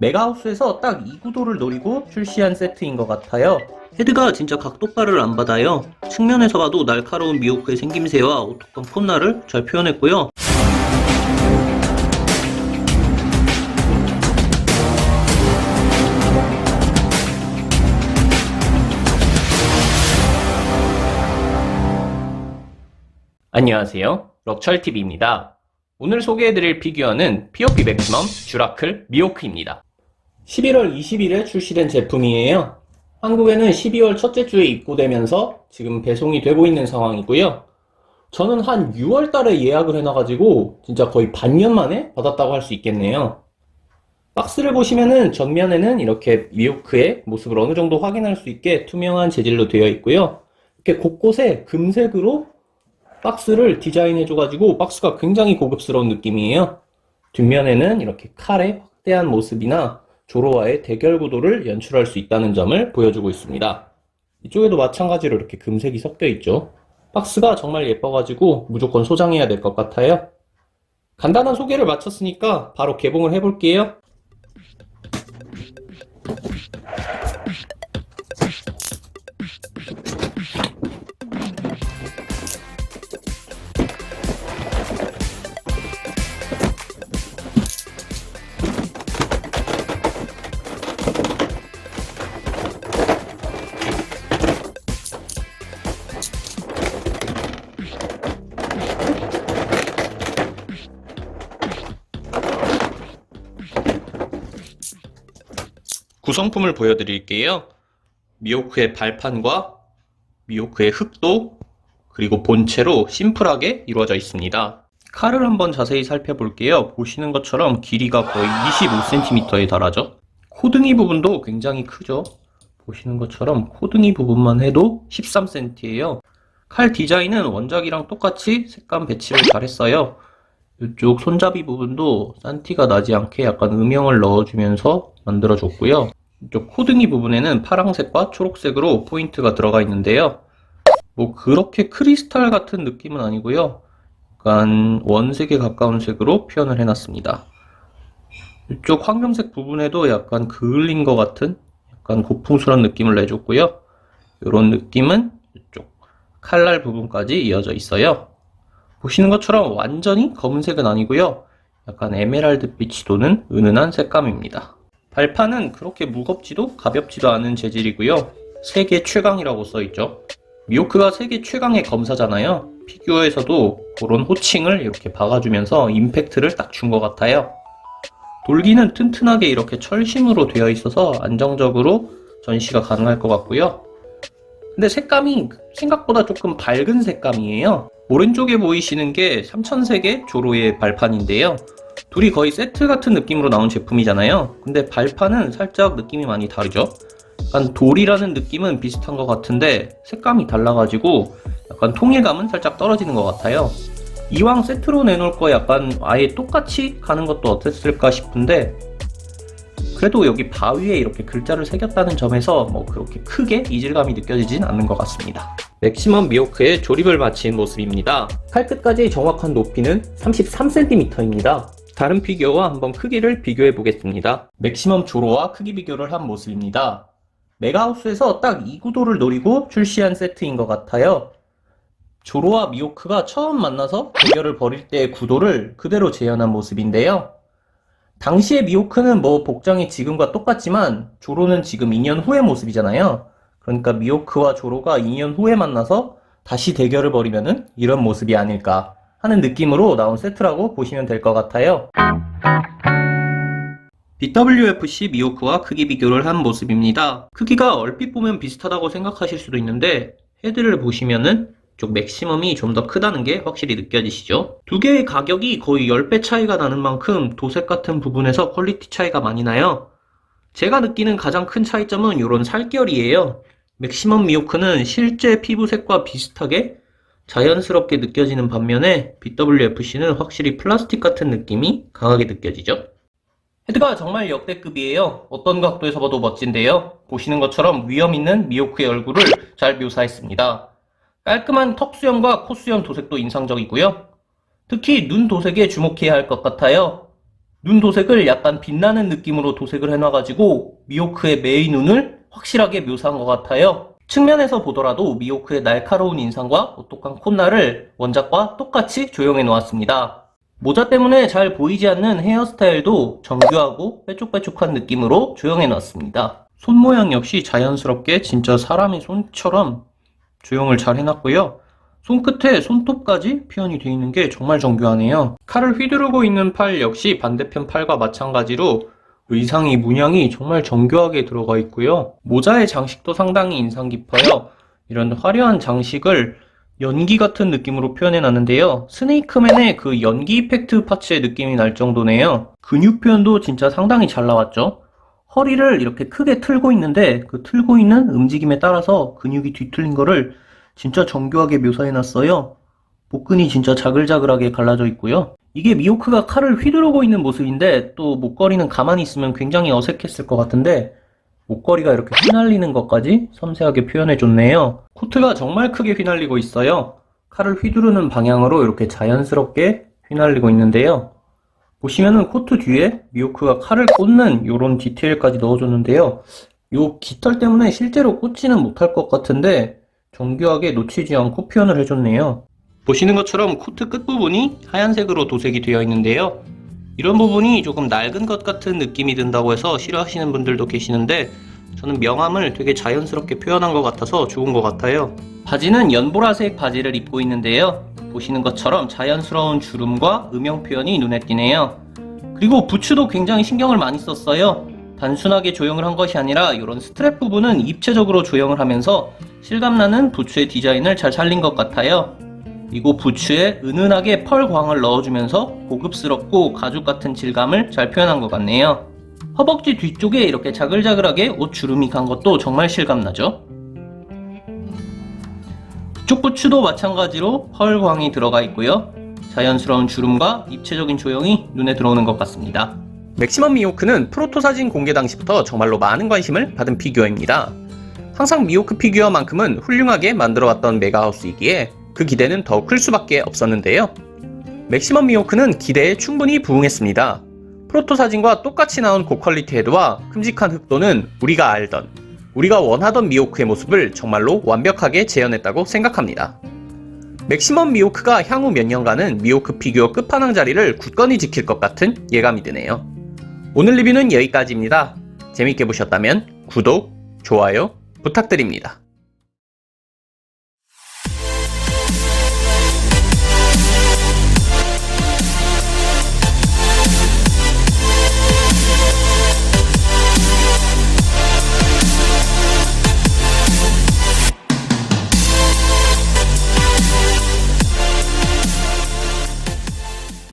메가하우스에서 딱 이 구도를 노리고 출시한 세트인 것 같아요. 헤드가 진짜 각도가를 안 받아요. 측면에서 봐도 날카로운 미호크의 생김새와 오똑한 콧날을 잘 표현했고요. 안녕하세요. 럭철TV입니다. 오늘 소개해드릴 피규어는 POP 맥시멈 쥬라클 미호크입니다. 11월 20일에 출시된 제품이에요. 한국에는 12월 첫째 주에 입고되면서 지금 배송이 되고 있는 상황이고요. 저는 한 6월 달에 예약을 해놔가지고 진짜 거의 반년 만에 받았다고 할 수 있겠네요. 박스를 보시면은 전면에는 이렇게 미호크의 모습을 어느 정도 확인할 수 있게 투명한 재질로 되어 있고요. 이렇게 곳곳에 금색으로 박스를 디자인해줘가지고 박스가 굉장히 고급스러운 느낌이에요. 뒷면에는 이렇게 칼의 확대한 모습이나 조로와의 대결 구도를 연출할 수 있다는 점을 보여주고 있습니다. 이쪽에도 마찬가지로 이렇게 금색이 섞여 있죠. 박스가 정말 예뻐가지고 무조건 소장해야 될 것 같아요. 간단한 소개를 마쳤으니까 바로 개봉을 해볼게요. 구성품을 보여드릴게요. 미호크의 발판과 미호크의 흑도 그리고 본체로 심플하게 이루어져 있습니다. 칼을 한번 자세히 살펴볼게요. 보시는 것처럼 길이가 거의 25cm에 달하죠. 코등이 부분도 굉장히 크죠. 보시는 것처럼 코등이 부분만 해도 13cm예요. 칼 디자인은 원작이랑 똑같이 색감 배치를 잘 했어요. 이쪽 손잡이 부분도 산티가 나지 않게 약간 음영을 넣어주면서 만들어줬고요. 이쪽 코등이 부분에는 파랑색과 초록색으로 포인트가 들어가 있는데요. 뭐 그렇게 크리스탈 같은 느낌은 아니고요. 약간 원색에 가까운 색으로 표현을 해놨습니다. 이쪽 황금색 부분에도 약간 그을린 것 같은 약간 고풍스러운 느낌을 내줬고요. 이런 느낌은 이쪽 칼날 부분까지 이어져 있어요. 보시는 것처럼 완전히 검은색은 아니고요. 약간 에메랄드 빛이 도는 은은한 색감입니다. 발판은 그렇게 무겁지도 가볍지도 않은 재질이고요. 세계 최강이라고 써있죠. 미호크가 세계 최강의 검사잖아요. 피규어에서도 그런 호칭을 이렇게 박아주면서 임팩트를 딱 준 것 같아요. 돌기는 튼튼하게 이렇게 철심으로 되어 있어서 안정적으로 전시가 가능할 것 같고요. 근데 색감이 생각보다 조금 밝은 색감이에요. 오른쪽에 보이시는 게 삼천색의 조로의 발판인데요. 둘이 거의 세트 같은 느낌으로 나온 제품이잖아요. 근데 발판은 살짝 느낌이 많이 다르죠. 약간 돌이라는 느낌은 비슷한 것 같은데 색감이 달라가지고 약간 통일감은 살짝 떨어지는 것 같아요. 이왕 세트로 내놓을 거 약간 아예 똑같이 가는 것도 어땠을까 싶은데 그래도 여기 바위에 이렇게 글자를 새겼다는 점에서 뭐 그렇게 크게 이질감이 느껴지진 않는 것 같습니다. 맥시멈 미호크의 조립을 마친 모습입니다. 칼끝까지 정확한 높이는 33cm입니다. 다른 피규어와 한번 크기를 비교해 보겠습니다. 맥시멈 조로와 크기 비교를 한 모습입니다. 메가하우스에서 딱 이 구도를 노리고 출시한 세트인 것 같아요. 조로와 미호크가 처음 만나서 대결을 벌일 때의 구도를 그대로 재현한 모습인데요. 당시의 미호크는 뭐 복장이 지금과 똑같지만 조로는 지금 2년 후의 모습이잖아요. 그러니까 미호크와 조로가 2년 후에 만나서 다시 대결을 벌이면은 이런 모습이 아닐까 하는 느낌으로 나온 세트라고 보시면 될 것 같아요. BWFC 미호크와 크기 비교를 한 모습입니다. 크기가 얼핏 보면 비슷하다고 생각하실 수도 있는데 헤드를 보시면은 쪽 맥시멈이 좀 더 크다는 게 확실히 느껴지시죠? 두 개의 가격이 거의 10배 차이가 나는 만큼 도색 같은 부분에서 퀄리티 차이가 많이 나요. 제가 느끼는 가장 큰 차이점은 이런 살결이에요. 맥시멈 미호크는 실제 피부색과 비슷하게 자연스럽게 느껴지는 반면에 BWFC는 확실히 플라스틱 같은 느낌이 강하게 느껴지죠. 헤드가 정말 역대급이에요. 어떤 각도에서 봐도 멋진데요. 보시는 것처럼 위험 있는 미호크의 얼굴을 잘 묘사했습니다. 깔끔한 턱 수염과 코 수염 도색도 인상적이고요. 특히 눈 도색에 주목해야 할 것 같아요. 눈 도색을 약간 빛나는 느낌으로 도색을 해놔가지고 미호크의 메인 눈을 확실하게 묘사한 것 같아요. 측면에서 보더라도 미호크의 날카로운 인상과 오똑한 콧날을 원작과 똑같이 조형해 놓았습니다. 모자 때문에 잘 보이지 않는 헤어스타일도 정교하고 빼쪽빼쪽한 느낌으로 조형해 놨습니다. 손 모양 역시 자연스럽게 진짜 사람의 손처럼 조형을 잘 해놨고요. 손끝에 손톱까지 표현이 되어 있는 게 정말 정교하네요. 칼을 휘두르고 있는 팔 역시 반대편 팔과 마찬가지로 의상이 문양이 정말 정교하게 들어가 있고요. 모자의 장식도 상당히 인상 깊어요. 이런 화려한 장식을 연기 같은 느낌으로 표현해 놨는데요. 스네이크맨의 그 연기 이펙트 파츠의 느낌이 날 정도네요. 근육 표현도 진짜 상당히 잘 나왔죠. 허리를 이렇게 크게 틀고 있는데 그 틀고 있는 움직임에 따라서 근육이 뒤틀린 거를 진짜 정교하게 묘사해 놨어요. 복근이 진짜 자글자글하게 갈라져 있고요. 이게 미호크가 칼을 휘두르고 있는 모습인데 또 목걸이는 가만히 있으면 굉장히 어색했을 것 같은데 목걸이가 이렇게 휘날리는 것까지 섬세하게 표현해 줬네요. 코트가 정말 크게 휘날리고 있어요. 칼을 휘두르는 방향으로 이렇게 자연스럽게 휘날리고 있는데요. 보시면은 코트 뒤에 미호크가 칼을 꽂는 이런 디테일까지 넣어줬는데요. 요 깃털 때문에 실제로 꽂지는 못할 것 같은데 정교하게 놓치지 않고 표현을 해줬네요. 보시는 것처럼 코트 끝부분이 하얀색으로 도색이 되어 있는데요. 이런 부분이 조금 낡은 것 같은 느낌이 든다고 해서 싫어하시는 분들도 계시는데 저는 명암을 되게 자연스럽게 표현한 것 같아서 좋은 것 같아요. 바지는 연보라색 바지를 입고 있는데요. 보시는 것처럼 자연스러운 주름과 음영 표현이 눈에 띄네요. 그리고 부츠도 굉장히 신경을 많이 썼어요. 단순하게 조형을 한 것이 아니라 이런 스트랩 부분은 입체적으로 조형을 하면서 실감나는 부츠의 디자인을 잘 살린 것 같아요. 그리고 부츠에 은은하게 펄광을 넣어주면서 고급스럽고 가죽 같은 질감을 잘 표현한 것 같네요. 허벅지 뒤쪽에 이렇게 자글자글하게 옷 주름이 간 것도 정말 실감나죠? 이쪽 부츠도 마찬가지로 펄광이 들어가 있고요. 자연스러운 주름과 입체적인 조형이 눈에 들어오는 것 같습니다. 맥시멈 미호크는 프로토 사진 공개 당시부터 정말로 많은 관심을 받은 피규어입니다. 항상 미호크 피규어만큼은 훌륭하게 만들어왔던 메가하우스이기에 그 기대는 더 클 수밖에 없었는데요. 맥시멈 미호크는 기대에 충분히 부응했습니다. 프로토 사진과 똑같이 나온 고퀄리티 헤드와 큼직한 흑도는 우리가 알던, 우리가 원하던 미호크의 모습을 정말로 완벽하게 재현했다고 생각합니다. 맥시멈 미호크가 향후 몇 년간은 미호크 피규어 끝판왕 자리를 굳건히 지킬 것 같은 예감이 드네요. 오늘 리뷰는 여기까지입니다. 재밌게 보셨다면 구독, 좋아요 부탁드립니다.